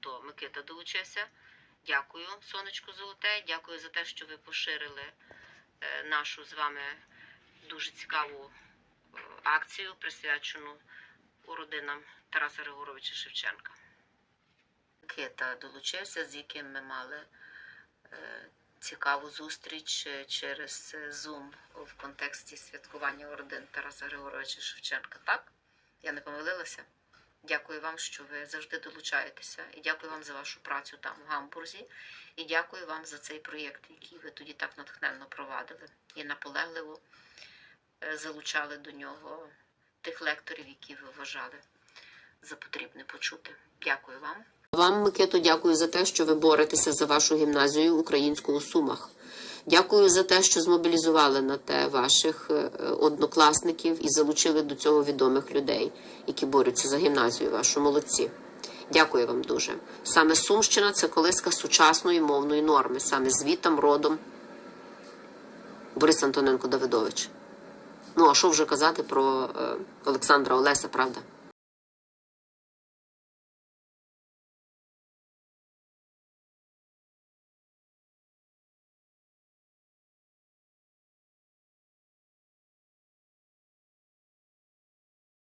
то Микита долучився. Дякую, сонечко золоте. Дякую за те, що ви поширили е, нашу з вами дуже цікаву е, акцію, присвячену родинам Тараса Григоровича Шевченка. Микита долучився, з яким ми мали е, цікаву зустріч через Zoom в контексті святкування родин Тараса Григоровича Шевченка. Так? Я не помилилася? Дякую вам, що ви завжди долучаєтеся. І дякую вам за вашу працю там в Гамбурзі. І дякую вам за цей проєкт, який ви тоді так натхненно провадили і наполегливо е, залучали до нього тих лекторів, які ви вважали за потрібне почути. Дякую вам. Вам, Микито, дякую за те, що ви боретеся за вашу гімназію українську у Сумах. Дякую за те, що змобілізували на те ваших е, однокласників і залучили до цього відомих людей, які борються за гімназію вашу. Молодці. Дякую вам дуже. Саме Сумщина це колиска сучасної мовної норми, саме звітом родом Борис Антоненко Давидович. Ну а що вже казати про е, Олександра Олеса, правда?